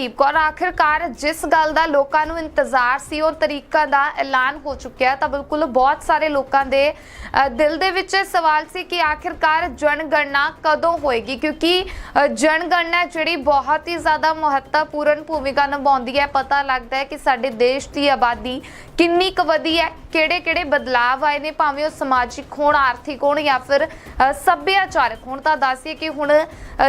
ਪ੍ਰਦੀਪ ਕੌਰ, ਆਖਿਰਕਾਰ ਜਿਸ ਗੱਲ ਦਾ ਲੋਕਾਂ ਨੂੰ ਇੰਤਜ਼ਾਰ ਸੀ, ਉਹ ਤਰੀਕਾ ਦਾ ਐਲਾਨ ਹੋ ਚੁੱਕਿਆ ਤਾਂ ਬਿਲਕੁਲ ਬਹੁਤ ਸਾਰੇ ਲੋਕਾਂ ਦੇ ਦਿਲ ਦੇ ਵਿੱਚ ਇਹ ਸਵਾਲ ਸੀ ਕਿ ਆਖਿਰਕਾਰ ਜਨਗਣਨਾ ਕਦੋਂ ਹੋਏਗੀ? ਕਿਉਂਕਿ ਜਨਗਣਨਾ ਜਿਹੜੀ ਬਹੁਤ ਹੀ ਜ਼ਿਆਦਾ ਮਹੱਤਵਪੂਰਨ ਭੂਮਿਕਾ ਨਿਭਾਉਂਦੀ ਹੈ। ਪਤਾ ਲੱਗਦਾ ਹੈ ਕਿ ਸਾਡੇ ਦੇਸ਼ ਦੀ ਆਬਾਦੀ ਕਿੰਨੀ ਕੁ ਵਧੀ ਹੈ ਕਿਹੜੇ-ਕਿਹੜੇ ਬਦਲਾਅ ਆਏ ਨੇ? ਭਾਵੇਂ ਉਹ ਸਮਾਜਿਕ ਹੋਣ ਆਰਥਿਕ ਹੋਣ ਜਾਂ ਫਿਰ ਸੱਭਿਆਚਾਰਕ ਹੋਣ ਤਾਂ ਦੱਸੀਏ ਕਿ ਹੁਣ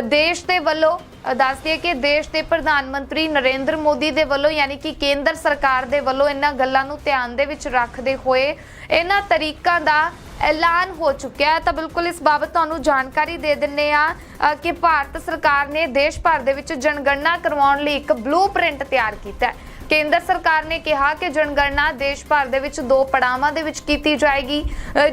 ਦੇਸ਼ ਦੇ ਵੱਲੋਂ ਅ, ਦੱਸਦੀਏ ਕਿ ਦੇਸ਼ ਦੇ ਪ੍ਰਧਾਨ ਮੰਤਰੀ ਨਰਿੰਦਰ ਮੋਦੀ ਦੇ ਵੱਲੋਂ ਯਾਨੀ ਕਿ ਕੇਂਦਰ ਸਰਕਾਰ ਦੇ ਵੱਲੋਂ ਇਹਨਾਂ ਗੱਲਾਂ ਨੂੰ ਧਿਆਨ ਦੇ ਵਿੱਚ ਰੱਖਦੇ ਹੋਏ ਇਹਨਾਂ ਤਰੀਕਾਂ ਦਾ ਐਲਾਨ ਹੋ ਚੁੱਕਿਆ ਹੈ। ਤਾਂ ਬਿਲਕੁਲ ਇਸ ਬਾਬਤ ਤੁਹਾਨੂੰ ਜਾਣਕਾਰੀ ਦੇ ਦਿੰਨੇ ਆ ਕਿ ਭਾਰਤ ਸਰਕਾਰ ਨੇ ਦੇਸ਼ ਭਰ ਦੇ ਵਿੱਚ ਜਨਗਣਨਾ ਕਰਵਾਉਣ ਲਈ ਇੱਕ ਬਲੂਪ੍ਰਿੰਟ ਤਿਆਰ ਕੀਤਾ ਹੈ। ਕੇਂਦਰ ਸਰਕਾਰ ਨੇ ਕਿਹਾ ਕਿ ਜਨਗਣਨਾ ਦੇਸ਼ ਭਰ ਦੇ ਵਿੱਚ ਦੋ ਪੜਾਵਾਂ ਦੇ ਵਿੱਚ ਕੀਤੀ ਜਾਏਗੀ।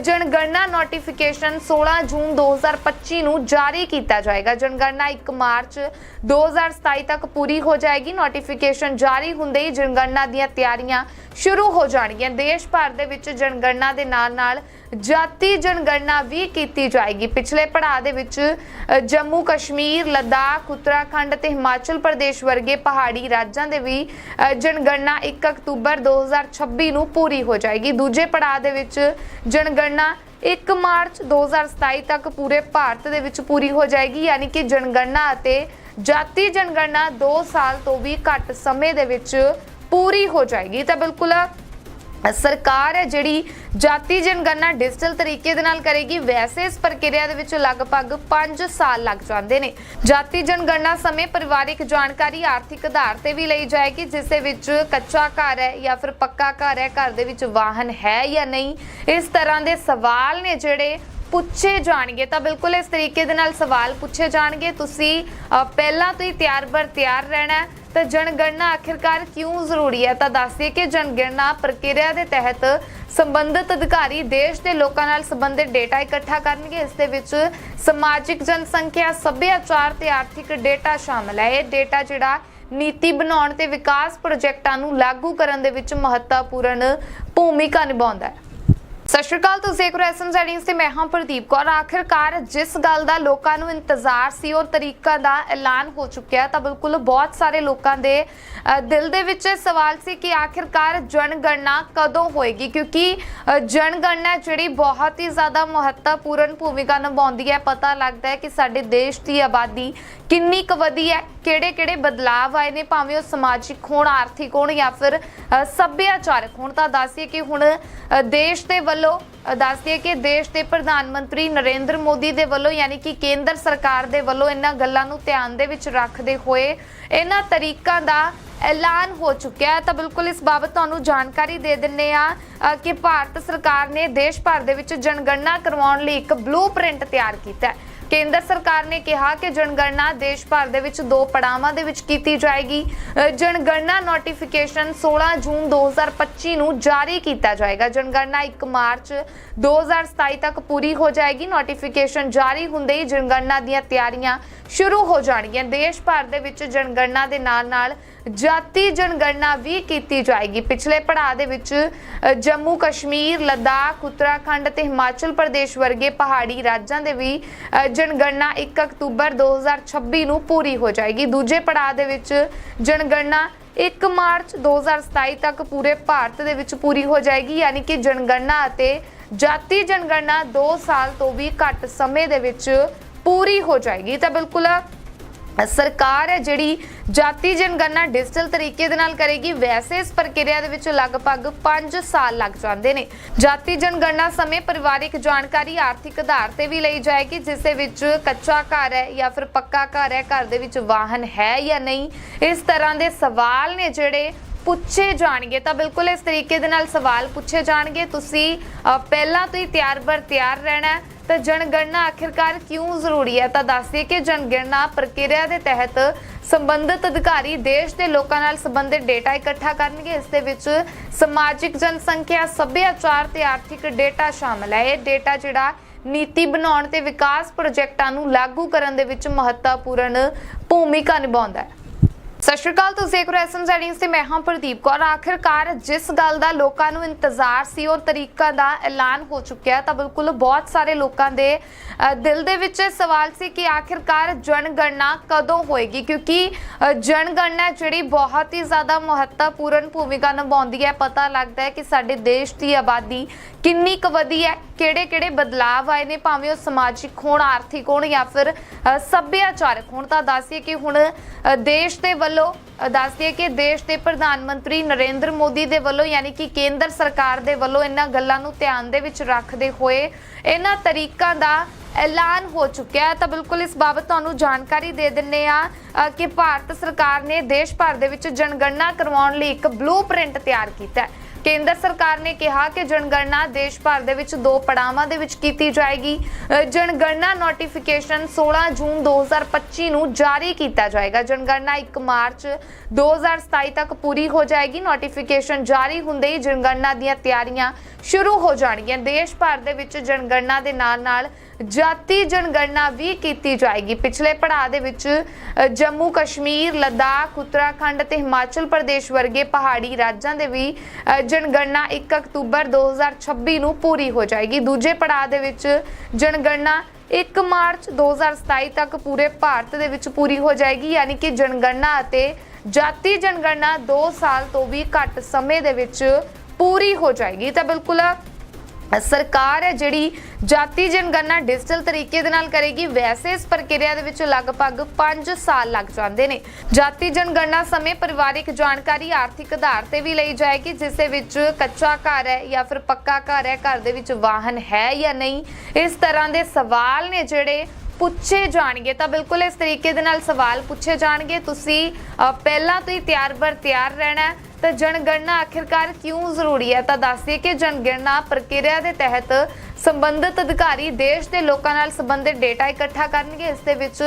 ਜਨਗਣਨਾ ਨੋਟੀਫਿਕੇਸ਼ਨ 16 ਜੂਨ 2025 ਨੂੰ ਜਾਰੀ ਕੀਤਾ ਜਾਏਗਾ। ਜਨਗਣਨਾ 1 ਮਾਰਚ 2027 ਤੱਕ ਪੂਰੀ ਹੋ ਜਾਏਗੀ। ਨੋਟੀਫਿਕੇਸ਼ਨ ਜਾਰੀ ਹੁੰਦੇ ਹੀ ਜਨਗਣਨਾ ਦੀਆਂ ਤਿਆਰੀਆਂ ਸ਼ੁਰੂ ਹੋ ਜਾਣਗੀਆਂ। ਦੇਸ਼ ਭਰ ਦੇ ਵਿੱਚ ਜਨਗਣਨਾ ਦੇ ਨਾਲ-ਨਾਲ ਜਾਤੀ ਜਨਗਣਨਾ ਵੀ ਕੀਤੀ ਜਾਏਗੀ। ਪਿਛਲੇ ਪੜਾਅ ਦੇ ਵਿੱਚ ਜੰਮੂ ਕਸ਼ਮੀਰ ਲਦਾਖ ਉੱਤਰਾਖੰਡ ਤੇ ਹਿਮਾਚਲ ਪ੍ਰਦੇਸ਼ ਵਰਗੇ ਪਹਾੜੀ ਰਾਜਾਂ ਦੇ ਵੀ ਅ, ਜਨਗਣਨਾ 1 ਅਕਤੂਬਰ 2026 ਨੂੰ ਪੂਰੀ ਹੋ ਜਾਏਗੀ। ਦੂਜੇ ਪੜਾਅ ਦੇ ਵਿੱਚ ਜਨਗਣਨਾ 1 ਮਾਰਚ 2027 ਤੱਕ ਪੂਰੇ ਭਾਰਤ ਦੇ ਵਿੱਚ ਪੂਰੀ ਹੋ ਜਾਏਗੀ। ਯਾਨੀ ਕਿ ਜਨਗਣਨਾ ਅਤੇ ਜਾਤੀ ਜਨਗਣਨਾ 2 ਸਾਲ ਤੋਂ ਵੀ ਘੱਟ ਸਮੇਂ ਦੇ ਵਿੱਚ ਪੂਰੀ ਹੋ ਜਾਏਗੀ। ਤਾਂ ਬਿਲਕੁਲ ਸਰਕਾਰ ਹੈ ਜਿਹੜੀ ਜਾਤੀ ਜਨਗਣਨਾ ਡਿਜੀਟਲ ਤਰੀਕੇ ਦੇ ਨਾਲ ਕਰੇਗੀ, ਵੈਸੇ ਇਸ ਪ੍ਰਕਿਰਿਆ ਦੇ ਵਿੱਚ ਲਗਭਗ 5 ਸਾਲ ਲੱਗ ਜਾਂਦੇ ਨੇ। ਜਾਤੀ ਜਨਗਣਨਾ ਸਮੇਂ ਪਰਿਵਾਰਿਕ ਜਾਣਕਾਰੀ ਆਰਥਿਕ ਆਧਾਰ ਤੇ ਵੀ ਲਈ ਜਾਏਗੀ, ਜਿਸ ਦੇ ਵਿੱਚ ਕੱਚਾ ਘਰ ਹੈ ਜਾਂ ਫਿਰ ਪੱਕਾ ਘਰ ਹੈ, ਘਰ ਦੇ ਵਿੱਚ ਵਾਹਨ ਹੈ ਜਾਂ ਨਹੀਂ, ਇਸ ਤਰ੍ਹਾਂ ਦੇ ਸਵਾਲ ਨੇ ਜਿਹੜੇ ਪੁੱਛੇ ਜਾਣਗੇ। ਤਾਂ ਬਿਲਕੁਲ ਇਸ ਤਰੀਕੇ ਦੇ ਨਾਲ ਸਵਾਲ ਪੁੱਛੇ ਜਾਣਗੇ। ਤੁਸੀਂ ਪਹਿਲਾਂ ਤੋਂ ਹੀ ਤਿਆਰ ਬਰ ਤਿਆਰ ਰਹਿਣਾ ਤਾਂ ਜਨਗਣਨਾ ਆਖਿਰਕਾਰ ਕਿਉਂ ਜ਼ਰੂਰੀ ਹੈ? ਤਾਂ ਦੱਸਦੇ ਕਿ ਜਨਗਣਨਾ ਪ੍ਰਕਿਰਿਆ ਦੇ ਤਹਿਤ ਸੰਬੰਧਿਤ ਅਧਿਕਾਰੀ ਦੇਸ਼ ਦੇ ਲੋਕਾਂ ਨਾਲ ਸੰਬੰਧਿਤ ਡੇਟਾ ਇਕੱਠਾ ਕਰਨਗੇ। ਇਸ ਦੇ ਵਿੱਚ ਸਮਾਜਿਕ ਜਨਸੰਖਿਆ, ਸੱਭਿਆਚਾਰ ਤੇ ਆਰਥਿਕ ਡੇਟਾ ਸ਼ਾਮਲ ਹੈ। ਇਹ ਡੇਟਾ ਜਿਹੜਾ ਨੀਤੀ ਬਣਾਉਣ ਤੇ ਵਿਕਾਸ ਪ੍ਰੋਜੈਕਟਾਂ ਨੂੰ ਲਾਗੂ ਕਰਨ ਦੇ ਵਿੱਚ ਮਹੱਤਵਪੂਰਨ ਭੂਮਿਕਾ ਨਿਭਾਉਂਦਾ ਹੈ। ਸਤਿ ਸ਼੍ਰੀ ਅਕਾਲ, ਤੁਸੀਂ ਦੇਖ ਰਹੇ ਹੋ ਐਸਐਮ ਜ਼ੈਡਿੰਗਸ ਤੇ ਮੈਂ ਹਾਂ ਪ੍ਰਦੀਪ ਕੌਰ। ਆਖਿਰਕਾਰ ਜਿਸ ਗੱਲ ਦਾ ਲੋਕਾਂ ਨੂੰ ਇੰਤਜ਼ਾਰ ਸੀ ਉਹ ਤਰੀਕਾ ਦਾ ਐਲਾਨ ਹੋ ਚੁੱਕਿਆ ਤਾਂ ਬਿਲਕੁਲ ਬਹੁਤ ਸਾਰੇ ਲੋਕਾਂ ਦੇ ਦਿਲ ਦੇ ਵਿੱਚ ਇਹ ਸਵਾਲ ਸੀ ਕਿ ਆਖਿਰਕਾਰ ਜਨਗਣਨਾ ਕਦੋਂ ਹੋਏਗੀ? ਕਿਉਂਕਿ ਜਨਗਣਨਾ ਜਿਹੜੀ ਬਹੁਤ ਹੀ ਜ਼ਿਆਦਾ ਮਹੱਤਵਪੂਰਨ ਭੂਮਿਕਾ ਨਿਭਾਉਂਦੀ ਹੈ। ਪਤਾ ਲੱਗਦਾ ਹੈ ਕਿ ਸਾਡੇ ਦੇਸ਼ ਦੀ ਆਬਾਦੀ ਕਿੰਨੀ ਕੁ ਵਧੀ ਹੈ ਕਿਹੜੇ-ਕਿਹੜੇ ਬਦਲਾਅ ਆਏ ਨੇ ਭਾਵੇਂ ਉਹ ਸਮਾਜਿਕ ਹੋਣ ਆਰਥਿਕ ਹੋਣ ਜਾਂ ਫਿਰ ਅ, ਸੱਭਿਆਚਾਰਕ ਹੋਣ ਤਾਂ ਦੱਸੀਏ ਕਿ ਹੁਣ ਦੇਸ਼ ਦੇ ਵੱਲੋਂ ਦੱਸਦੀ ਦੱਸਦੀਏ ਕਿ ਦੇਸ਼ ਦੇ ਪ੍ਰਧਾਨ ਮੰਤਰੀ ਨਰਿੰਦਰ ਮੋਦੀ ਦੇ ਵੱਲੋਂ ਯਾਨੀ ਕਿ ਕੇਂਦਰ ਸਰਕਾਰ ਦੇ ਵੱਲੋਂ ਇਹਨਾਂ ਗੱਲਾਂ ਨੂੰ ਧਿਆਨ ਦੇ ਵਿੱਚ ਰੱਖਦੇ ਹੋਏ ਇਹਨਾਂ ਤਰੀਕਾਂ ਦਾ ਐਲਾਨ ਹੋ ਚੁੱਕਿਆ ਹੈ। ਤਾਂ ਬਿਲਕੁਲ ਇਸ ਬਾਬਤ ਤੁਹਾਨੂੰ ਜਾਣਕਾਰੀ ਦੇ ਦਿੰਨੇ ਆ ਕਿ ਭਾਰਤ ਸਰਕਾਰ ਨੇ ਦੇਸ਼ ਭਰ ਦੇ ਵਿੱਚ ਜਨਗਣਨਾ ਕਰਵਾਉਣ ਲਈ ਇੱਕ ਬਲੂਪ੍ਰਿੰਟ ਤਿਆਰ ਕੀਤਾ ਹੈ। ਕੇਂਦਰ ਸਰਕਾਰ ਨੇ ਕਿਹਾ ਕਿ ਜਨਗਣਨਾ ਦੇਸ਼ ਭਰ ਦੇ ਵਿੱਚ ਦੋ ਪੜਾਵਾਂ ਦੇ ਵਿੱਚ ਕੀਤੀ ਜਾਏਗੀ। ਜਨਗਣਨਾ ਨੋਟੀਫਿਕੇਸ਼ਨ 16 ਜੂਨ 2025 ਨੂੰ ਜਾਰੀ ਕੀਤਾ ਜਾਏਗਾ। ਜਨਗਣਨਾ 1 ਮਾਰਚ 2027 ਤੱਕ ਪੂਰੀ ਹੋ ਜਾਏਗੀ। ਨੋਟੀਫਿਕੇਸ਼ਨ ਜਾਰੀ ਹੁੰਦੇ ਹੀ ਜਨਗਣਨਾ ਦੀਆਂ ਤਿਆਰੀਆਂ ਸ਼ੁਰੂ ਹੋ ਜਾਣਗੀਆਂ। ਦੇਸ਼ ਭਰ ਦੇ ਵਿੱਚ ਜਨਗਣਨਾ ਦੇ ਨਾਲ-ਨਾਲ ਜਾਤੀ ਜਨਗਣਨਾ ਵੀ ਕੀਤੀ ਜਾਏਗੀ। ਪਿਛਲੇ ਪੜਾਅ ਦੇ ਵਿੱਚ ਜੰਮੂ ਕਸ਼ਮੀਰ, ਲਦਾਖ, ਉੱਤਰਾਖੰਡ ਅਤੇ ਹਿਮਾਚਲ ਪ੍ਰਦੇਸ਼ ਵਰਗੇ ਪਹਾੜੀ ਰਾਜਾਂ ਦੇ ਵੀ ਜਨਗਣਨਾ 1 ਅਕਤੂਬਰ 2026 ਨੂੰ ਪੂਰੀ ਹੋ ਜਾਏਗੀ। ਦੂਜੇ ਪੜਾਅ ਦੇ ਵਿੱਚ ਜਨਗਣਨਾ 1 ਮਾਰਚ 2027 ਤੱਕ ਪੂਰੇ ਭਾਰਤ ਦੇ ਵਿੱਚ ਪੂਰੀ ਹੋ ਜਾਏਗੀ। ਯਾਨੀ ਕਿ ਜਨਗਣਨਾ ਅਤੇ ਜਾਤੀ ਜਨਗਣਨਾ 2 ਸਾਲ ਤੋਂ ਵੀ ਘੱਟ ਸਮੇਂ ਦੇ ਵਿੱਚ ਪੂਰੀ ਹੋ ਜਾਏਗੀ। ਤਾਂ ਬਿਲਕੁਲ ਸਰਕਾਰ ਹੈ ਜਿਹੜੀ ਜਾਤੀ ਜਨਗਣਨਾ ਡਿਜੀਟਲ ਤਰੀਕੇ ਦੇ ਨਾਲ ਕਰੇਗੀ, ਵੈਸੇ ਇਸ ਪ੍ਰਕਿਰਿਆ ਦੇ ਵਿੱਚ ਲਗਭਗ 5 ਸਾਲ ਲੱਗ ਜਾਂਦੇ ਨੇ। ਜਾਤੀ ਜਨਗਣਨਾ ਸਮੇਂ ਪਰਿਵਾਰਿਕ ਜਾਣਕਾਰੀ ਆਰਥਿਕ ਆਧਾਰ ਤੇ ਵੀ ਲਈ ਜਾਏਗੀ, ਜਿਸ ਦੇ ਵਿੱਚ ਕੱਚਾ ਘਰ ਹੈ ਜਾਂ ਫਿਰ ਪੱਕਾ ਘਰ ਹੈ, ਘਰ ਦੇ ਵਿੱਚ ਵਾਹਨ ਹੈ ਜਾਂ ਨਹੀਂ, ਇਸ ਤਰ੍ਹਾਂ ਦੇ ਸਵਾਲ ਨੇ ਜਿਹੜੇ ਪੁੱਛੇ ਜਾਣਗੇ। ਤਾਂ ਬਿਲਕੁਲ ਇਸ ਤਰੀਕੇ ਦੇ ਨਾਲ ਸਵਾਲ ਪੁੱਛੇ ਜਾਣਗੇ। ਤੁਸੀਂ ਪਹਿਲਾਂ ਤੋਂ ਹੀ ਤਿਆਰ ਬਰ ਤਿਆਰ ਰਹਿਣਾ ਹੈ। ਤਾਂ ਜਨਗਣਨਾ ਆਖਿਰਕਾਰ ਕਿਉਂ ਜ਼ਰੂਰੀ ਹੈ? ਤਾਂ ਦੱਸਦੇ ਕਿ ਜਨਗਣਨਾ ਪ੍ਰਕਿਰਿਆ ਦੇ ਤਹਿਤ ਸੰਬੰਧਿਤ ਅਧਿਕਾਰੀ ਦੇਸ਼ ਦੇ ਲੋਕਾਂ ਨਾਲ ਸੰਬੰਧਿਤ ਡੇਟਾ ਇਕੱਠਾ ਕਰਨਗੇ। ਇਸ ਦੇ ਵਿੱਚ ਸਮਾਜਿਕ ਜਨਸੰਖਿਆ, ਸੱਭਿਆਚਾਰ ਤੇ ਆਰਥਿਕ ਡੇਟਾ ਸ਼ਾਮਲ ਹੈ। ਇਹ ਡੇਟਾ ਜਿਹੜਾ ਨੀਤੀ ਬਣਾਉਣ ਤੇ ਵਿਕਾਸ ਪ੍ਰੋਜੈਕਟਾਂ ਨੂੰ ਲਾਗੂ ਕਰਨ ਦੇ ਵਿੱਚ ਮਹੱਤਵਪੂਰਨ ਭੂਮਿਕਾ ਨਿਭਾਉਂਦਾ ਹੈ। ਸਤਿ ਸ਼੍ਰੀ ਅਕਾਲ, ਤੁਸੀਂ ਦੇਖ ਰਹੇ ਐਸਐਮ ਜ਼ੈਡਿੰਗਸ ਤੇ ਮੈਂ ਹਾਂ ਪ੍ਰਦੀਪ ਕੌਰ। ਆਖਿਰਕਾਰ ਜਿਸ ਗੱਲ ਦਾ ਲੋਕਾਂ ਨੂੰ ਇੰਤਜ਼ਾਰ ਸੀ ਉਹ ਤਰੀਕਾ ਦਾ ਐਲਾਨ ਹੋ ਚੁੱਕਿਆ ਤਾਂ ਬਿਲਕੁਲ ਬਹੁਤ ਸਾਰੇ ਲੋਕਾਂ ਦੇ ਦਿਲ ਦੇ ਵਿੱਚ ਇਹ ਸਵਾਲ ਸੀ ਕਿ ਆਖਿਰਕਾਰ ਜਨਗਣਨਾ ਕਦੋਂ ਹੋਏਗੀ? ਕਿਉਂਕਿ ਜਨਗਣਨਾ ਜਿਹੜੀ ਬਹੁਤ ਹੀ ਜ਼ਿਆਦਾ ਮਹੱਤਵਪੂਰਨ ਭੂਮਿਕਾ ਨਿਭਾਉਂਦੀ ਹੈ। ਪਤਾ ਲੱਗਦਾ ਹੈ ਕਿ ਸਾਡੇ ਦੇਸ਼ ਦੀ ਆਬਾਦੀ ਕਿੰਨੀ ਕੁ ਵਧੀ ਹੈ ਕਿਹੜੇ ਕਿਹੜੇ ਬਦਲਾਅ ਆਏ ਨੇ, ਭਾਵੇਂ ਉਹ ਸਮਾਜਿਕ ਹੋਣ, ਆਰਥਿਕ ਹੋਣ ਜਾਂ ਫਿਰ ਸੱਭਿਆਚਾਰਕ ਹੋਣ। ਤਾਂ ਦੱਸੀਏ ਕਿ ਹੁਣ ਦੇਸ਼ ਦੇ ਵੱਲੋਂ ਦੱਸ ਦਈਏ ਕਿ ਦੇਸ਼ ਦੇ ਪ੍ਰਧਾਨ ਮੰਤਰੀ ਨਰਿੰਦਰ ਮੋਦੀ ਦੇ ਵੱਲੋਂ, ਯਾਨੀ ਕਿ ਕੇਂਦਰ ਸਰਕਾਰ ਦੇ ਵੱਲੋਂ ਇਹਨਾਂ ਗੱਲਾਂ ਨੂੰ ਧਿਆਨ ਦੇ ਵਿੱਚ ਰੱਖਦੇ ਹੋਏ ਇਹਨਾਂ ਤਰੀਕਾਂ ਦਾ ਐਲਾਨ ਹੋ ਚੁੱਕਿਆ ਤਾਂ ਬਿਲਕੁਲ ਇਸ ਬਾਬਤ ਤੁਹਾਨੂੰ ਜਾਣਕਾਰੀ ਦੇ ਦਿੰਨੇ ਆ ਕਿ ਭਾਰਤ ਸਰਕਾਰ ਨੇ ਦੇਸ਼ ਭਰ ਦੇ ਵਿੱਚ ਜਨਗਣਨਾ ਕਰਵਾਉਣ ਲਈ ਇੱਕ ਬਲੂਪ੍ਰਿੰਟ ਤਿਆਰ ਕੀਤਾ ਹੈ। ਕੇਂਦਰ ਸਰਕਾਰ ਨੇ ਕਿਹਾ ਕਿ ਜਨਗਣਨਾ ਦੇਸ਼ ਭਰ ਦੇ ਵਿੱਚ ਦੋ ਪੜਾਵਾਂ ਦੇ ਵਿੱਚ ਕੀਤੀ ਜਾਏਗੀ। ਜਨਗਣਨਾ ਨੋਟੀਫਿਕੇਸ਼ਨ 16 ਜੂਨ 2025 ਨੂੰ ਜਾਰੀ ਕੀਤਾ ਜਾਏਗਾ। ਜਨਗਣਨਾ 1 ਮਾਰਚ 2027 ਤੱਕ ਪੂਰੀ ਹੋ ਜਾਏਗੀ। ਨੋਟੀਫਿਕੇਸ਼ਨ ਜਾਰੀ ਹੁੰਦੇ ਹੀ ਜਨਗਣਨਾ ਦੀਆਂ ਤਿਆਰੀਆਂ ਸ਼ੁਰੂ ਹੋ ਜਾਣਗੀਆਂ। ਦੇਸ਼ ਭਰ ਦੇ ਵਿੱਚ ਜਨਗਣਨਾ ਦੇ ਨਾਲ ਨਾਲ ਜਾਤੀ ਜਨਗਣਨਾ ਵੀ ਕੀਤੀ ਜਾਏਗੀ। ਪਿਛਲੇ ਪੜਾਅ ਦੇ ਵਿੱਚ ਜੰਮੂ ਕਸ਼ਮੀਰ, ਲਦਾਖ, ਉੱਤਰਾਖੰਡ ਤੇ ਹਿਮਾਚਲ ਪ੍ਰਦੇਸ਼ ਵਰਗੇ ਪਹਾੜੀ ਰਾਜਾਂ ਦੇ ਵੀ ਜਨਗਣਨਾ 1 ਅਕਤੂਬਰ 2026 ਨੂੰ ਪੂਰੀ ਹੋ ਜਾਏਗੀ। ਦੂਜੇ ਪੜਾਅ ਦੇ ਵਿੱਚ, ਜਨਗਣਨਾ 1 ਮਾਰਚ 2027 ਤੱਕ ਪੂਰੇ ਭਾਰਤ ਦੇ ਵਿੱਚ ਪੂਰੀ ਹੋ ਜਾਏਗੀ। ਯਾਨੀ ਕਿ ਜਨਗਣਨਾ ਅਤੇ ਜਾਤੀ ਜਨਗਣਨਾ 2 ਸਾਲ ਤੋਂ ਵੀ ਘੱਟ ਸਮੇਂ ਦੇ ਵਿੱਚ ਪੂਰੀ ਹੋ ਜਾਏਗੀ। ਤਾਂ ਬਿਲਕੁਲ ਸਰਕਾਰ ਹੈ ਜਿਹੜੀ ਜਾਤੀ ਜਨਗਣਨਾ ਡਿਜੀਟਲ ਤਰੀਕੇ ਦੇ ਨਾਲ ਕਰੇਗੀ। ਵੈਸੇ ਇਸ ਪ੍ਰਕਿਰਿਆ ਦੇ ਵਿੱਚ ਲਗਭਗ 5 ਸਾਲ ਲੱਗ ਜਾਂਦੇ ਨੇ। ਜਾਤੀ ਜਨਗਣਨਾ ਸਮੇਂ ਪਰਿਵਾਰਿਕ ਜਾਣਕਾਰੀ ਆਰਥਿਕ ਆਧਾਰ ਤੇ ਵੀ ਲਈ ਜਾਏਗੀ, ਜਿਸ ਦੇ ਵਿੱਚ ਕੱਚਾ ਘਰ ਹੈ ਜਾਂ ਫਿਰ ਪੱਕਾ ਘਰ ਹੈ, ਘਰ ਦੇ ਵਿੱਚ ਵਾਹਨ ਹੈ ਜਾਂ ਨਹੀਂ। ਇਸ ਤਰ੍ਹਾਂ ਦੇ ਸਵਾਲ ਨੇ ਜਿਹੜੇ ਪੁੱਛੇ ਜਾਣਗੇ। ਤਾਂ ਬਿਲਕੁਲ ਇਸ ਤਰੀਕੇ ਦੇ ਨਾਲ ਸਵਾਲ ਪੁੱਛੇ ਜਾਣਗੇ। ਤੁਸੀਂ ਪਹਿਲਾਂ ਤੋਂ ਹੀ ਤਿਆਰ ਬਰ ਤਿਆਰ ਰਹਿਣਾ ਤਾਂ ਜਨਗਣਨਾ ਆਖਿਰਕਾਰ ਕਿਉਂ ਜ਼ਰੂਰੀ ਹੈ? ਤਾਂ ਦੱਸਦੇ ਕਿ ਜਨਗਣਨਾ ਪ੍ਰਕਿਰਿਆ ਦੇ ਤਹਿਤ ਸੰਬੰਧਿਤ ਅਧਿਕਾਰੀ ਦੇਸ਼ ਦੇ ਲੋਕਾਂ ਨਾਲ ਸੰਬੰਧਿਤ ਡੇਟਾ ਇਕੱਠਾ ਕਰਨਗੇ। ਇਸ ਦੇ ਵਿੱਚ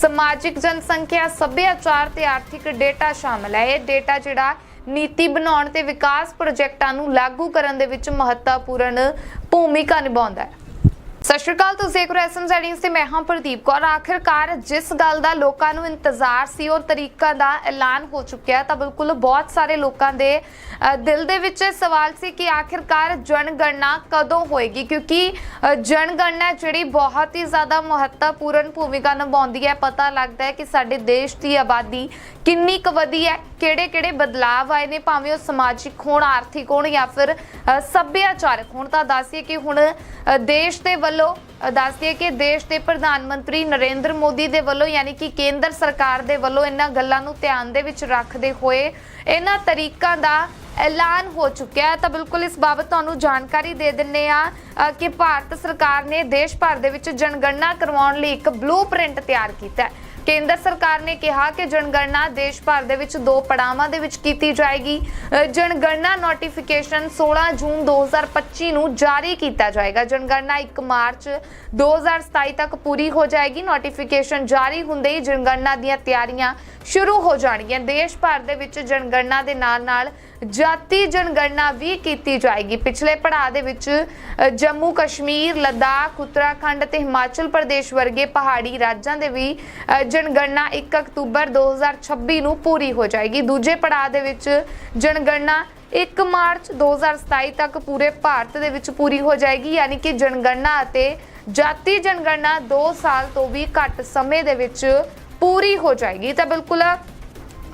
ਸਮਾਜਿਕ ਜਨਸੰਖਿਆ, ਸੱਭਿਆਚਾਰ ਤੇ ਆਰਥਿਕ ਡੇਟਾ ਸ਼ਾਮਲ ਹੈ। ਇਹ ਡੇਟਾ ਜਿਹੜਾ ਨੀਤੀ ਬਣਾਉਣ ਤੇ ਵਿਕਾਸ ਪ੍ਰੋਜੈਕਟਾਂ ਨੂੰ ਲਾਗੂ ਕਰਨ ਦੇ ਵਿੱਚ ਮਹੱਤਵਪੂਰਨ ਭੂਮਿਕਾ ਨਿਭਾਉਂਦਾ ਹੈ। ਸਤਿ ਸ਼੍ਰੀ ਅਕਾਲ, ਤੁਸੀਂ ਦੇਖ ਰਹੇ ਹੋ ਐਸਐਮ ਜ਼ੈਡਿੰਗਸ ਤੇ ਮੈਂ ਹਾਂ ਪ੍ਰਦੀਪ ਕੌਰ। ਆਖਿਰਕਾਰ ਜਿਸ ਗੱਲ ਦਾ ਲੋਕਾਂ ਨੂੰ ਇੰਤਜ਼ਾਰ ਸੀ ਔਰ ਤਰੀਕਾ ਦਾ ਐਲਾਨ ਹੋ ਚੁੱਕਿਆ ਤਾਂ ਬਿਲਕੁਲ ਬਹੁਤ ਸਾਰੇ ਲੋਕਾਂ ਦੇ ਦਿਲ ਦੇ ਵਿੱਚ ਇਹ ਸਵਾਲ ਸੀ ਕਿ ਆਖਿਰਕਾਰ ਜਨਗਣਨਾ ਕਦੋਂ ਹੋਏਗੀ? ਕਿਉਂਕਿ ਜਨਗਣਨਾ ਜਿਹੜੀ ਬਹੁਤ ਹੀ ਜ਼ਿਆਦਾ ਮਹੱਤਵਪੂਰਨ ਭੂਮਿਕਾ ਨਿਭਾਉਂਦੀ ਹੈ, ਪਤਾ ਲੱਗਦਾ ਹੈ ਕਿ ਸਾਡੇ ਦੇਸ਼ ਦੀ ਆਬਾਦੀ ਕਿੰਨੀ ਕੁ ਵਧੀ ਹੈ ਕਿਹੜੇ ਕਿਹੜੇ ਬਦਲਾਅ ਆਏ ਨੇ ਭਾਵੇਂ ਉਹ ਸਮਾਜਿਕ ਹੋਣ ਆਰਥਿਕ ਹੋਣ ਜਾਂ ਫਿਰ ਸੱਭਿਆਚਾਰਕ ਹੋਣ ਤਾਂ ਦੱਸੀਏ ਕਿ ਹੁਣ ਦੇਸ਼ ਦੇ ਵੱਲੋਂ ਅ, ਦੱਸਦੀਏ ਕਿ ਦੇਸ਼ ਦੇ ਪ੍ਰਧਾਨ ਮੰਤਰੀ ਨਰਿੰਦਰ ਮੋਦੀ ਦੇ ਵੱਲੋਂ ਯਾਨੀ ਕਿ ਕੇਂਦਰ ਸਰਕਾਰ ਦੇ ਵੱਲੋਂ ਇਹਨਾਂ ਗੱਲਾਂ ਨੂੰ ਧਿਆਨ ਦੇ ਵਿੱਚ ਰੱਖਦੇ ਹੋਏ ਇਹਨਾਂ ਤਰੀਕਾਂ ਦਾ ਐਲਾਨ ਹੋ ਚੁੱਕਿਆ ਹੈ। ਤਾਂ ਬਿਲਕੁਲ ਇਸ ਬਾਬਤ ਤੁਹਾਨੂੰ ਜਾਣਕਾਰੀ ਦੇ ਦਿੰਨੇ ਆ ਕਿ ਭਾਰਤ ਸਰਕਾਰ ਨੇ ਦੇਸ਼ ਭਰ ਦੇ ਵਿੱਚ ਜਨਗਣਨਾ ਕਰਵਾਉਣ ਲਈ ਇੱਕ ਬਲੂਪ੍ਰਿੰਟ ਤਿਆਰ ਕੀਤਾ ਹੈ। ਕੇਂਦਰ ਸਰਕਾਰ ਨੇ ਕਿਹਾ ਕਿ ਜਨਗਣਨਾ ਦੇਸ਼ ਭਰ ਦੇ ਵਿੱਚ ਦੋ ਪੜਾਵਾਂ ਦੇ ਵਿੱਚ ਕੀਤੀ ਜਾਏਗੀ। ਜਨਗਣਨਾ ਨੋਟੀਫਿਕੇਸ਼ਨ 16 ਜੂਨ 2025 ਨੂੰ ਜਾਰੀ ਕੀਤਾ ਜਾਏਗਾ। ਜਨਗਣਨਾ 1 ਮਾਰਚ 2027 ਤੱਕ ਪੂਰੀ ਹੋ ਜਾਏਗੀ। ਨੋਟੀਫਿਕੇਸ਼ਨ ਜਾਰੀ ਹੁੰਦੇ ਹੀ ਜਨਗਣਨਾ ਦੀਆਂ ਤਿਆਰੀਆਂ ਸ਼ੁਰੂ ਹੋ ਜਾਣਗੀਆਂ। ਦੇਸ਼ ਭਰ ਦੇ ਵਿੱਚ ਜਨਗਣਨਾ ਦੇ ਨਾਲ ਨਾਲ ਜਾਤੀ ਜਨਗਣਨਾ ਵੀ ਕੀਤੀ ਜਾਏਗੀ। ਪਿਛਲੇ ਪੜਾਅ ਦੇ ਵਿੱਚ ਜੰਮੂ ਕਸ਼ਮੀਰ, ਲਦਾਖ, ਉੱਤਰਾਖੰਡ ਤੇ ਹਿਮਾਚਲ ਪ੍ਰਦੇਸ਼ ਵਰਗੇ ਪਹਾੜੀ ਰਾਜਾਂ ਦੇ ਵੀ ਜਨਗਣਨਾ 1 ਅਕਤੂਬਰ 2026 ਨੂੰ ਪੂਰੀ ਹੋ ਜਾਏਗੀ। ਦੂਜੇ ਪੜਾਅ ਦੇ ਵਿੱਚ, ਜਨਗਣਨਾ 1 ਮਾਰਚ 2027 ਤੱਕ ਪੂਰੇ ਭਾਰਤ ਦੇ ਵਿੱਚ ਪੂਰੀ ਹੋ ਜਾਏਗੀ। ਯਾਨੀ ਕਿ ਜਨਗਣਨਾ ਅਤੇ ਜਾਤੀ ਜਨਗਣਨਾ 2 ਸਾਲ ਤੋਂ ਵੀ ਘੱਟ ਸਮੇਂ ਦੇ ਵਿੱਚ ਪੂਰੀ ਹੋ ਜਾਏਗੀ। ਤਾਂ ਬਿਲਕੁਲ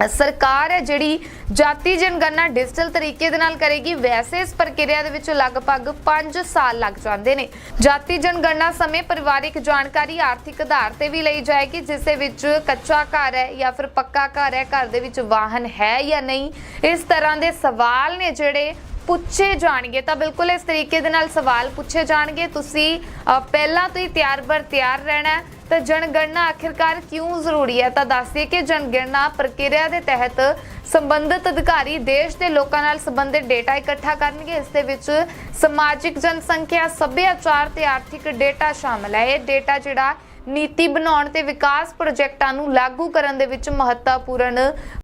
ਸਰਕਾਰ ਹੈ ਜਿਹੜੀ ਜਾਤੀ ਜਨਗਣਨਾ ਡਿਜੀਟਲ ਤਰੀਕੇ ਦੇ ਨਾਲ ਕਰੇਗੀ, ਵੈਸੇ ਇਸ ਪ੍ਰਕਿਰਿਆ ਦੇ ਵਿੱਚ ਲਗਭਗ 5 ਸਾਲ ਲੱਗ ਜਾਂਦੇ ਨੇ। ਜਾਤੀ ਜਨਗਣਨਾ ਸਮੇਂ ਪਰਿਵਾਰਿਕ ਜਾਣਕਾਰੀ ਆਰਥਿਕ ਆਧਾਰ ਤੇ ਵੀ ਲਈ ਜਾਏਗੀ, ਜਿਸ ਦੇ ਵਿੱਚ ਕੱਚਾ ਘਰ ਹੈ ਜਾਂ ਫਿਰ ਪੱਕਾ ਘਰ ਹੈ, ਘਰ ਦੇ ਵਿੱਚ ਵਾਹਨ ਹੈ ਜਾਂ ਨਹੀਂ, ਇਸ ਤਰ੍ਹਾਂ ਦੇ ਸਵਾਲ ਨੇ ਜਿਹੜੇ ਪੁੱਛੇ ਜਾਣਗੇ। ਤਾਂ ਬਿਲਕੁਲ ਇਸ ਤਰੀਕੇ ਦੇ ਨਾਲ ਸਵਾਲ ਪੁੱਛੇ ਜਾਣਗੇ। ਤੁਸੀਂ ਪਹਿਲਾਂ ਤੋਂ ਹੀ ਤਿਆਰ ਬਰ ਤਿਆਰ ਰਹਿਣਾ ਤਾਂ ਜਨਗਣਨਾ ਆਖਿਰਕਾਰ ਕਿਉਂ ਜ਼ਰੂਰੀ ਹੈ? ਤਾਂ ਦੱਸਦੇ ਕਿ ਜਨਗਣਨਾ ਪ੍ਰਕਿਰਿਆ ਦੇ ਤਹਿਤ ਸੰਬੰਧਿਤ ਅਧਿਕਾਰੀ ਦੇਸ਼ ਦੇ ਲੋਕਾਂ ਨਾਲ ਸੰਬੰਧਿਤ ਡੇਟਾ ਇਕੱਠਾ ਕਰਨਗੇ। ਇਸ ਦੇ ਵਿੱਚ ਸਮਾਜਿਕ ਜਨਸੰਖਿਆ, ਸੱਭਿਆਚਾਰ ਤੇ ਆਰਥਿਕ ਡੇਟਾ ਸ਼ਾਮਲ ਹੈ। ਇਹ ਡੇਟਾ ਜਿਹੜਾ ਨੀਤੀ ਬਣਾਉਣ ਤੇ ਵਿਕਾਸ ਪ੍ਰੋਜੈਕਟਾਂ ਨੂੰ ਲਾਗੂ ਕਰਨ ਦੇ ਵਿੱਚ ਮਹੱਤਵਪੂਰਨ